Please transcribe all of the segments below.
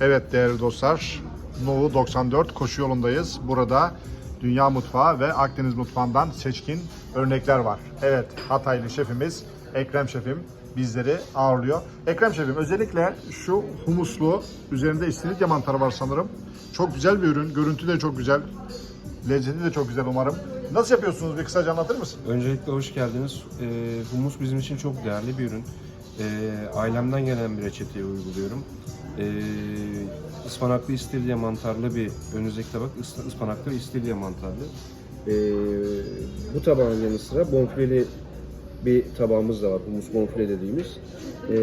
Evet değerli dostlar, Novu 94 koşu yolundayız. Burada Dünya Mutfağı ve Akdeniz Mutfağı'ndan seçkin örnekler var. Evet, Hataylı şefimiz Ekrem şefim bizleri ağırlıyor. Ekrem şefim özellikle şu humuslu, üzerinde istiridye mantarı var sanırım. Çok güzel bir ürün, görüntü de çok güzel, lezzeti de çok güzel umarım. Nasıl yapıyorsunuz bir kısaca anlatır mısın? Öncelikle hoş geldiniz. Ee, humus bizim için çok değerli bir ürün. Ee, ailemden gelen bir reçeteyi uyguluyorum. Ee, ıspanaklı istiridye mantarlı bir önümüzdeki tabak ıs- ıspanaklı ve mantarlı. Ee, bu tabağın yanı sıra bonfileli bir tabağımız da var. Humus bonfile dediğimiz. Ee,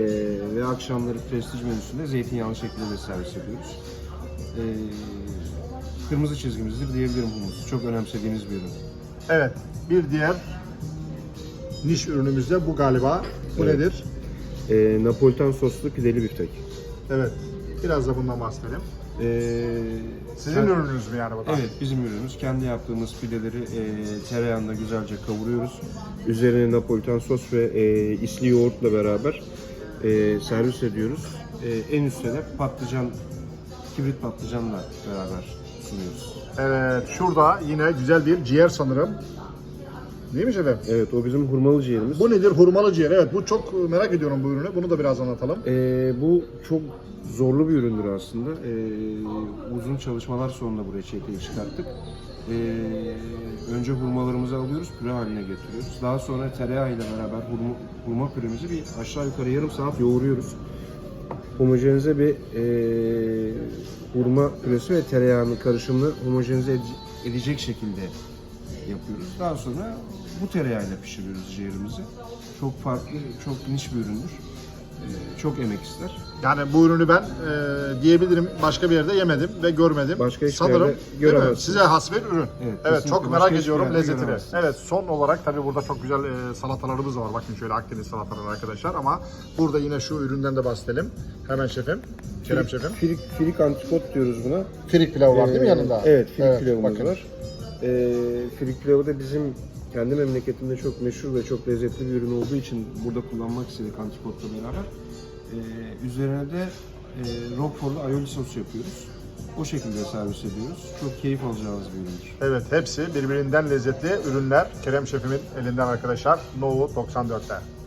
ve akşamları prestij menüsünde zeytinyağlı şeklinde de servis ediyoruz. Ee, kırmızı çizgimizdir diyebilirim humus. Çok önemsediğimiz bir ürün. Evet, bir diğer niş ürünümüz de bu galiba. Bu Evet. nedir? Ee, Napolitan soslu pideli biftek. Evet, biraz da bundan bahsedelim. Ee, Sizin ben- ürününüz mü yani bu da? Evet, bizim ürünümüz. Kendi yaptığımız pideleri e, tereyağında güzelce kavuruyoruz. Üzerine Napolitan sos ve e, isli yoğurtla beraber e, servis ediyoruz. E, en üstte de patlıcan, kibrit patlıcanla beraber sunuyoruz. Evet, şurada yine güzel bir ciğer sanırım. Değil mi şefim? Evet, o bizim hurmalı ciğerimiz. Bu nedir? Hurmalı ciğer. Evet, bu çok merak ediyorum bu ürünü. Bunu da biraz anlatalım. Ee, bu çok zorlu bir üründür aslında. Ee, uzun çalışmalar sonunda bu reçeteyi çıkarttık. Ee, önce hurmalarımızı alıyoruz, püre haline getiriyoruz. Daha sonra tereyağı ile beraber hurma, hurma püremizi bir aşağı yukarı yarım saat yoğuruyoruz. Homojenize bir ee, hurma püresi ve tereyağının karışımını homojenize ede- edecek şekilde yapıyoruz. Daha sonra bu tereyağıyla pişiriyoruz ciğerimizi. Çok farklı, çok niş bir üründür. Çok emek ister. Yani bu ürünü ben e, diyebilirim başka bir yerde yemedim ve görmedim. Başka hiçbir Sanırım yerde değil mi? göremezsiniz. size has bir ürün. Evet, Evet, kesinlikle çok başka merak hiçbir ediyorum yerde lezzetini. Evet, son olarak tabii burada çok güzel e, salatalarımız var. Bakın şöyle Akdeniz salataları arkadaşlar ama burada yine şu üründen de bahsedelim. Hemen şefim, Kerem şefim. Filik, filik antrikot diyoruz buna. Firik pilavı var değil mi Ee, yanında? Evet, filik pilavımız bakın. var. Ee, filik pilavı da bizim kendi memleketimde çok meşhur ve çok lezzetli bir ürün olduğu için burada kullanmak istedik antrikotla beraber. Ee, üzerine de e, Roquefort'lu aioli sos yapıyoruz. O şekilde servis ediyoruz. Çok keyif alacağınız bir üründür. Evet, hepsi birbirinden lezzetli ürünler. Kerem şefimin elinden arkadaşlar. Novu 94'te.